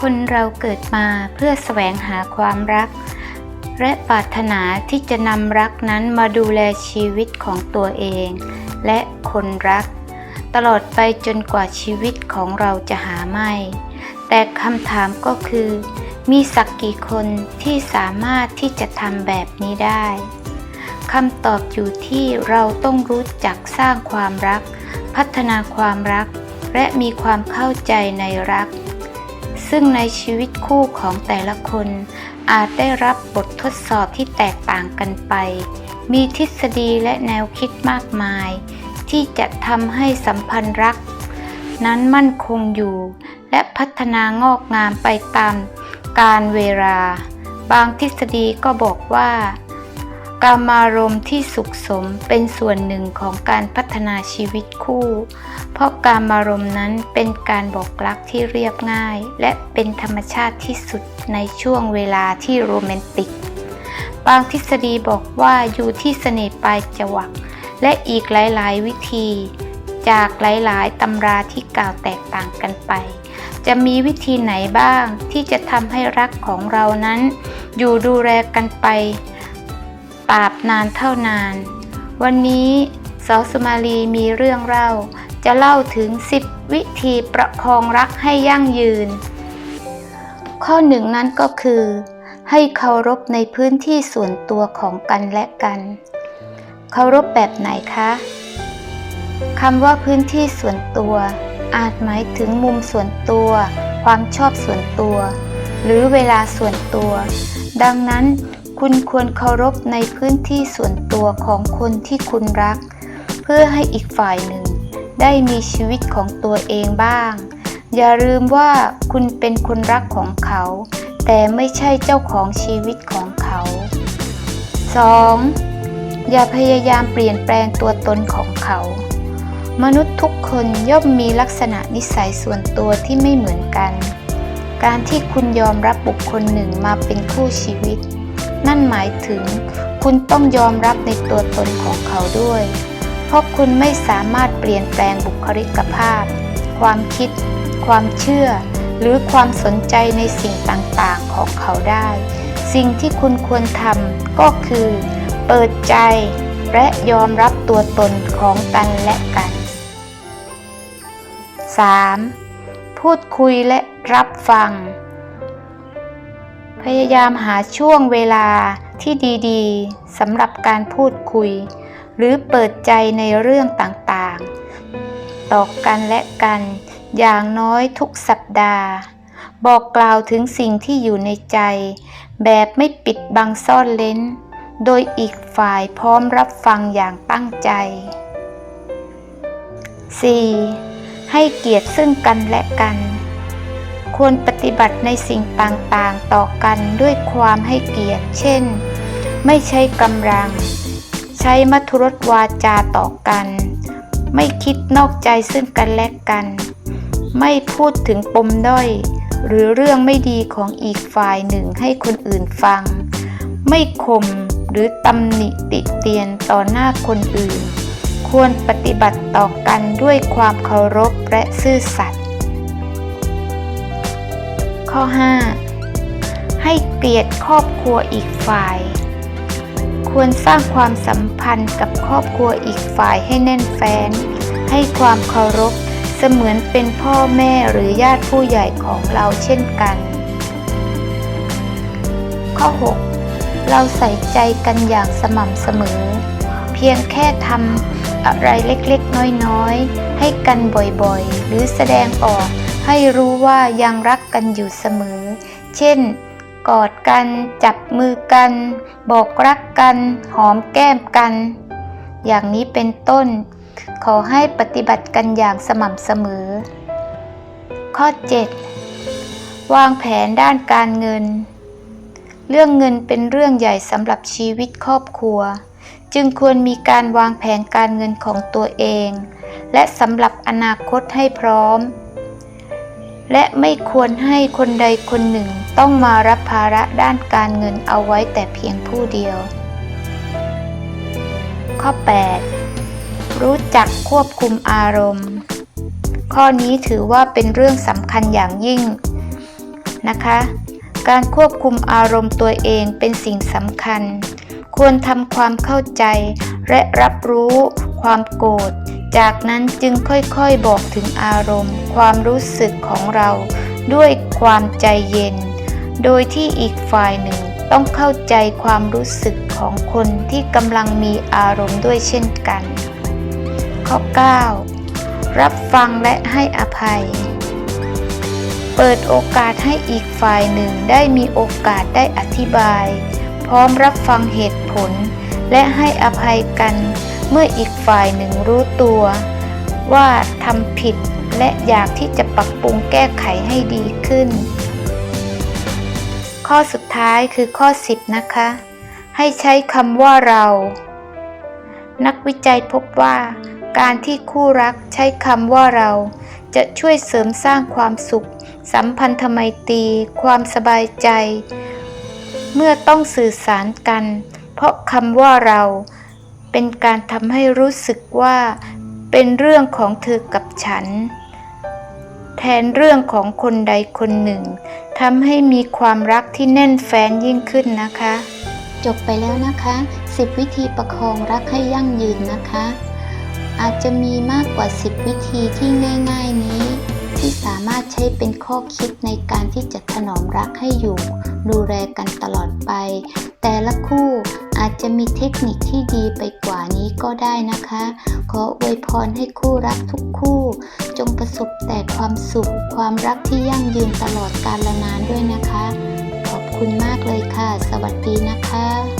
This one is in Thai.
คนเราเกิดมาเพื่อแสวงหาความรัก และปรารถนาที่จะนำรักนั้นมาดูแลชีวิตของตัวเอง และคนรัก ตลอดไปจนกว่าชีวิตของเราจะหาไม่ แต่คำถามก็คือ มีสักกี่คนที่สามารถที่จะทำแบบนี้ได้คำตอบอยู่ที่เราต้องรู้จักสร้างความรัก พัฒนาความรัก และมีความเข้าใจในรัก ซึ่งในชีวิตคู่ของแต่ละคน อาจได้รับบททดสอบที่แตกต่างกันไป มีทฤษฎีและแนวคิดมากมาย ที่จะทำให้สัมพันธ์รัก นั้นมั่นคงอยู่ และพัฒนางอกงามไปตามการเวลา บางทฤษฎีก็บอกว่า กามารมณ์ที่สุขสมเป็นส่วนหนึ่งของการพัฒนาชีวิตคู่ เพราะการมารมณ์นั้นเป็นการบอกรักที่เรียบง่าย และเป็นธรรมชาติที่สุดในช่วงเวลาที่โรแมนติก บางทฤษฎีบอกว่าอยู่ที่เสน่ห์ปลายจวัก และอีกหลายๆ วิธี จากหลายๆตำราที่กล่าวแตกต่างกันไป จะมีวิธีไหนบ้างที่จะทำให้รักของเรานั้น อยู่ดูแลกันไป ตราบนานเท่านาน วันนี้สาวสุมาลีมีเรื่องเล่า จะเล่าถึง 10 วิธีประคองรักให้ยั่งยืน ข้อหนึ่งนั้นก็คือ ให้เคารพในพื้นที่ส่วนตัวของกันและกัน เคารพแบบไหนคะคำว่าพื้นที่ส่วนตัว อาจหมายถึงมุมส่วนตัว ความชอบส่วนตัว หรือเวลาส่วนตัว ดังนั้น คุณควรเคารพในพื้นที่ส่วนตัวของคนที่คุณรัก เพื่อให้อีกฝ่ายหนึ่ง ได้มีชีวิตของตัวเองบ้าง อย่าลืมว่าคุณเป็นคนรักของเขา แต่ไม่ใช่เจ้าของชีวิตของเขา 2. อย่าพยายามเปลี่ยนแปลงตัวตนของเขา มนุษย์ทุกคนย่อมมีลักษณะนิสัยส่วนตัวที่ไม่เหมือนกัน การที่คุณยอมรับบุคคลหนึ่งมาเป็นคู่ชีวิต นั่นหมายถึง คุณต้องยอมรับในตัวตนของเขาด้วย เพราะคุณไม่สามารถเปลี่ยนแปลงบุคลิกภาพ ความคิด ความเชื่อ หรือความสนใจในสิ่งต่างๆของเขาได้ สิ่งที่คุณควรทำก็คือ เปิดใจและยอมรับตัวตนของกันและกัน 3. พูดคุยและรับฟัง พยายามหาช่วงเวลาที่ดีๆสำหรับการพูดคุย หรือเปิดใจในเรื่องต่างๆ ต่อกันและกันอย่างน้อยทุกสัปดาห์ บอกกล่าวถึงสิ่งที่อยู่ในใจ แบบไม่ปิดบังซ่อนเล้น โดยอีกฝ่ายพร้อมรับฟังอย่างตั้งใจ 4. ให้เกียรติซึ่งกันและกัน ควรปฏิบัติในสิ่งต่างๆ ต่อกันด้วยความให้เกียรติ เช่น ไม่ใช้กำลัง ใช้มัทุรสวาจาต่อกัน ไม่คิดนอกใจซึ่งกันและกัน ไม่พูดถึงปมด้อย หรือเรื่องไม่ดีของอีกฝ่ายหนึ่งให้คนอื่นฟัง ไม่ข่มหรือตำหนิติเตียนต่อหน้าคนอื่น ควรปฏิบัติต่อกันด้วยความเคารพและซื่อสัตย์ ข้อ 5. ให้เกียรติครอบครัวอีกฝ่าย ควรสร้างความสัมพันธ์กับครอบครัวอีกฝ่ายให้แน่นแฟ้น ให้ความเคารพเสมือนเป็นพ่อแม่หรือญาติผู้ใหญ่ของเราเช่นกัน ข้อ 6. เราใส่ใจกันอย่างสม่ำเสมอ เพียงแค่ทำอะไรเล็กๆ น้อยๆ ให้กันบ่อยๆ หรือแสดงออก ให้รู้ว่ายังรักกันอยู่เสมอ เช่น กอดกัน จับมือกัน บอกรักกัน หอมแก้มกัน อย่างนี้เป็นต้น ขอให้ปฏิบัติกันอย่างสม่ำเสมอ ข้อ 7. วางแผนด้านการเงิน เรื่องเงินเป็นเรื่องใหญ่สำหรับชีวิตครอบครัว จึงควรมีการวางแผนการเงินของตัวเอง และสำหรับอนาคตให้พร้อม และไม่ควรให้คนใดคนหนึ่งต้องมารับภาระด้านการเงินเอาไว้แต่เพียงผู้เดียว ข้อ 8. รู้จักควบคุมอารมณ์ ข้อนี้ถือว่าเป็นเรื่องสำคัญอย่างยิ่งนะคะ การควบคุมอารมณ์ตัวเองเป็นสิ่งสำคัญ ควรทำความเข้าใจและรับรู้ความโกรธ จากนั้นจึงค่อยๆบอกถึงอารมณ์ ความรู้สึกของเราด้วยความใจเย็น โดยที่อีกฝ่ายหนึ่งต้องเข้าใจความรู้สึกของคนที่กำลังมีอารมณ์ด้วยเช่นกัน ข้อ 9 รับฟังและให้อภัย เปิดโอกาสให้อีกฝ่ายหนึ่งได้มีโอกาสได้อธิบาย พร้อมรับฟังเหตุผล และให้อภัยกัน เมื่ออีกฝ่ายหนึ่งรู้ตัว ว่าทำผิดและอยากที่จะปรับปรุงแก้ไขให้ดีขึ้น ข้อสุดท้ายคือข้อ 10 นะคะ ให้ใช้คำว่าเรา นักวิจัยพบว่า การที่คู่รักใช้คำว่าเรา จะช่วยเสริมสร้างความสุข สัมพันธไมตรีความสบายใจ เมื่อต้องสื่อสารกัน เพราะคำว่าเรา เป็นการทำให้รู้สึกว่า เป็นเรื่องของเธอกับฉัน แทนเรื่องของคนใดคนหนึ่งทำให้มีความรักที่แน่นแฟ้นยิ่งขึ้นนะคะ จบไปแล้วนะคะ 10 วิธีประคองรักให้ยั่งยืนนะคะ อาจจะมีมากกว่า 10 วิธีที่ง่าย ๆนี้ ที่สามารถใช้เป็นข้อคิดในการที่จะถนอมรักให้อยู่ ดูแลกันตลอดไป แต่ละคู่ อาจจะมีเทคนิคที่ดีไปกว่านี้ก็ได้นะคะ ขออวยพรให้คู่รักทุกคู่ จงประสบแต่ความสุข ความรักที่ยั่งยืนตลอดกาลนานด้วยนะคะ ขอบคุณมากเลยค่ะ สวัสดีนะคะ